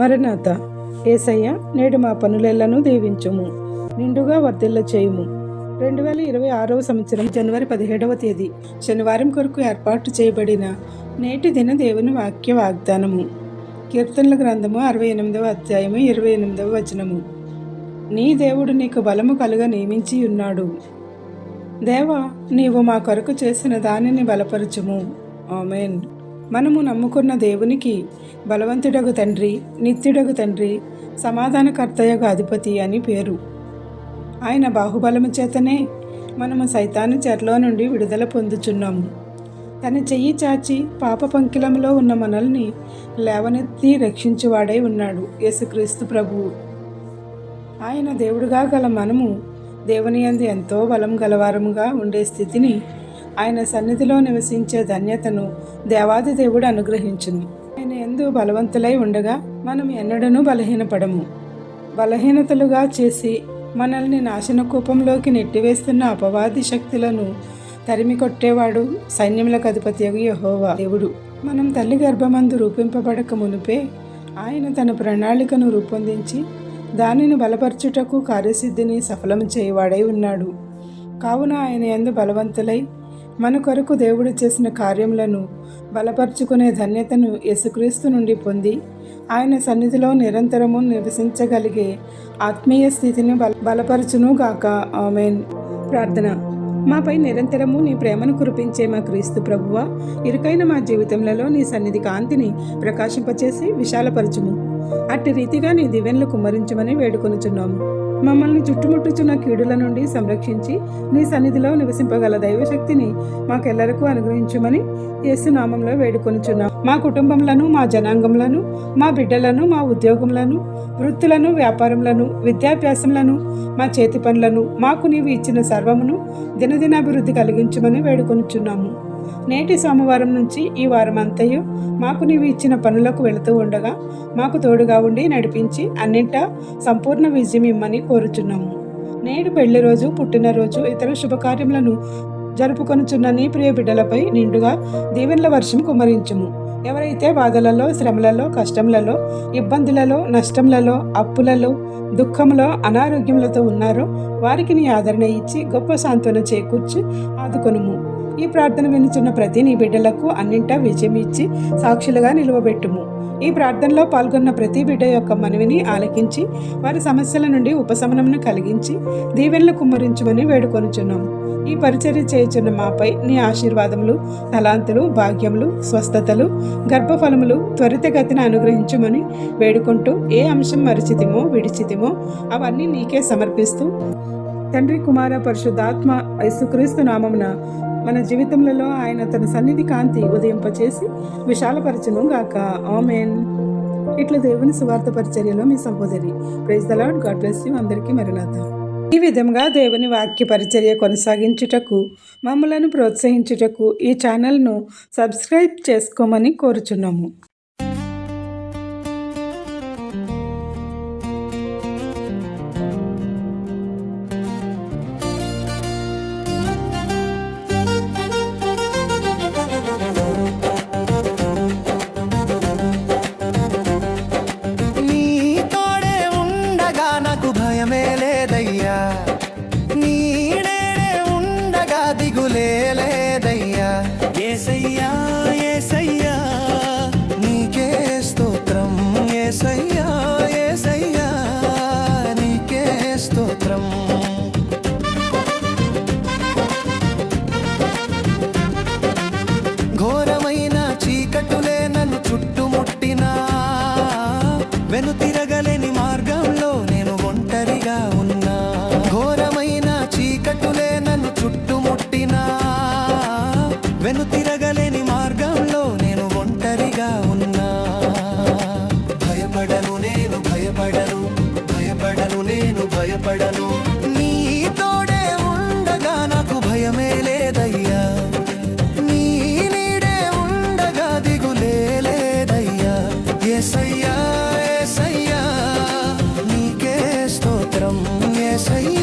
మరణాత ఏసయ్య నేడు మా పనులెల్లను దీవించుము నిండుగా వర్ధిల్ల చేయుము. రెండు వేల ఇరవై ఆరవ సంవత్సరం జనవరి పదిహేడవ తేదీ శనివారం కొరకు ఏర్పాటు చేయబడిన నేటి దిన దేవుని వాక్య వాగ్దానము. కీర్తనల గ్రంథము అరవై ఎనిమిదవ అధ్యాయము ఇరవై ఎనిమిదవ వచనము. నీ దేవుడు నీకు బలము కలుగ నియమించి ఉన్నాడు దేవా నీవు మా కొరకు చేసిన దానిని బలపరచుము. ఆమెన్. మనము నమ్ముకున్న దేవునికి బలవంతుడగు తండ్రి నిత్యుడగు తండ్రి సమాధానకర్తయగు అధిపతి అని పేరు. ఆయన బాహుబలము చేతనే మనము సైతాను చెరలో నుండి విడుదల పొందుచున్నాము. తన చెయ్యి చాచి పాప పంకిలంలో ఉన్న మనల్ని లేవనెత్తి రక్షించువాడై ఉన్నాడు యేసుక్రీస్తు ప్రభువు ఆయన దేవుడుగా గల మనము దేవుని యందు ఎంతో బలం గలవారముగా ఉండే స్థితిని ఆయన సన్నిధిలో నివసించే ధన్యతను దేవాది దేవుడు అనుగ్రహించును. ఆయన ఎందు బలవంతులై ఉండగా మనం ఎన్నడనూ బలహీనపడము. బలహీనతలుగా చేసి మనల్ని నాశన కూపంలోకి నెట్టివేస్తున్న అపవాది శక్తులను తరిమి కొట్టేవాడు సైన్యములకు అధిపతి యహోవా దేవుడు. మనం తల్లి గర్భమందు రూపింపబడక మునిపే ఆయన తన ప్రణాళికను రూపొందించి దానిని బలపరచుటకు కార్యసిద్ధిని సఫలం చేయవాడై ఉన్నాడు. కావున ఆయన ఎందు బలవంతులై మన కొరకు దేవుడు చేసిన కార్యములను బలపరుచుకునే ధన్యతను యేసుక్రీస్తు నుండి పొంది ఆయన సన్నిధిలో నిరంతరము నివసించగలిగే ఆత్మీయ స్థితిని బల బలపరచును గాక ఆమెన్. ప్రార్థన. మాపై నిరంతరము నీ ప్రేమను కురిపించే మా క్రీస్తు ప్రభువ ఇరుకైన మా జీవితంలో నీ సన్నిధి కాంతిని ప్రకాశింపచేసి విశాలపరచుము. అట్టి రీతిగా నీ దివెన్లు కుమ్మరించమని వేడుకొనుచున్నాము. మమ్మల్ని చుట్టుముట్టుచున్న కీడుల నుండి సంరక్షించి నీ సన్నిధిలో నివసింపగల దైవశక్తిని మాకెల్లరకు అనుగ్రహించమని యేసునామంలో వేడుకొనిచున్నాం. మా కుటుంబంలను మా జనాంగంలను మా బిడ్డలను మా ఉద్యోగంలను వృత్తులను వ్యాపారములను విద్యాభ్యాసములను మా చేతి పనులను మాకు నీవు ఇచ్చిన సర్వమును దినదినాభివృద్ధి కలిగించమని వేడుకొనుచున్నాము. నేటి సోమవారం నుంచి ఈ వారం అంతయు మాకు నీవు ఇచ్చిన పనులకు వెళుతూ ఉండగా మాకు తోడుగా ఉండి నడిపించి అన్నింటా సంపూర్ణ విజయం ఇమ్మని కోరుచున్నాము. నేడు పెళ్ళి రోజు పుట్టినరోజు ఇతర శుభకార్యములను జరుపుకొనుచున్న నీ ప్రియ బిడ్డలపై నిండుగా దీవెనల వర్షం కుమరించుము. ఎవరైతే బాధలలో శ్రమలలో కష్టములలో ఇబ్బందులలో నష్టములలో అప్పులలో దుఃఖంలో అనారోగ్యములతో ఉన్నారో వారికి నీ ఆదరణ ఇచ్చి గొప్ప సాంత్వన చేకూర్చి ఆదుకొనుము. ఈ ప్రార్థన వినుచున్న ప్రతి నీ బిడ్డలకు అన్నింటా విజయం ఇచ్చి సాక్షులుగా నిలువబెట్టుము. ఈ ప్రార్థనలో పాల్గొన్న ప్రతి బిడ్డ యొక్క మనవిని ఆలకించి వారి సమస్యల నుండి ఉపశమనమును కలిగించి దీవెనలు కుమ్మరించమని వేడుకొనుచున్నాము ఈ పరిచర్య చేయుచున్న మాపై నీ ఆశీర్వాదములు తలాంతులు భాగ్యములు స్వస్థతలు గర్భఫలములు త్వరితగతిన అనుగ్రహించమని వేడుకుంటూ ఏ అంశం మరిచితిమో విడిచితిమో అవన్నీ నీకే సమర్పిస్తూ తండ్రి కుమార పరిశుద్ధాత్మ యేసుక్రీస్తు నామమున మన జీవితంలో ఆయన తన సన్నిధి కాంతి ఉదయింపచేసి విశాలపరచును గాక. ఆమెన్. ఇట్లా దేవుని సువార్త పరిచర్యలో మీ సహోదరి. Praise the lord god bless you అందరికీ మరణాత ఈ విధంగా దేవుని వాక్య పరిచర్య కొనసాగించుటకు మమ్మలను ప్రోత్సహించుటకు ఈ ఛానల్ను సబ్స్క్రైబ్ చేసుకోమని కోరుచున్నాము. ఉండగా స్తోత్రం ఏసయ్య.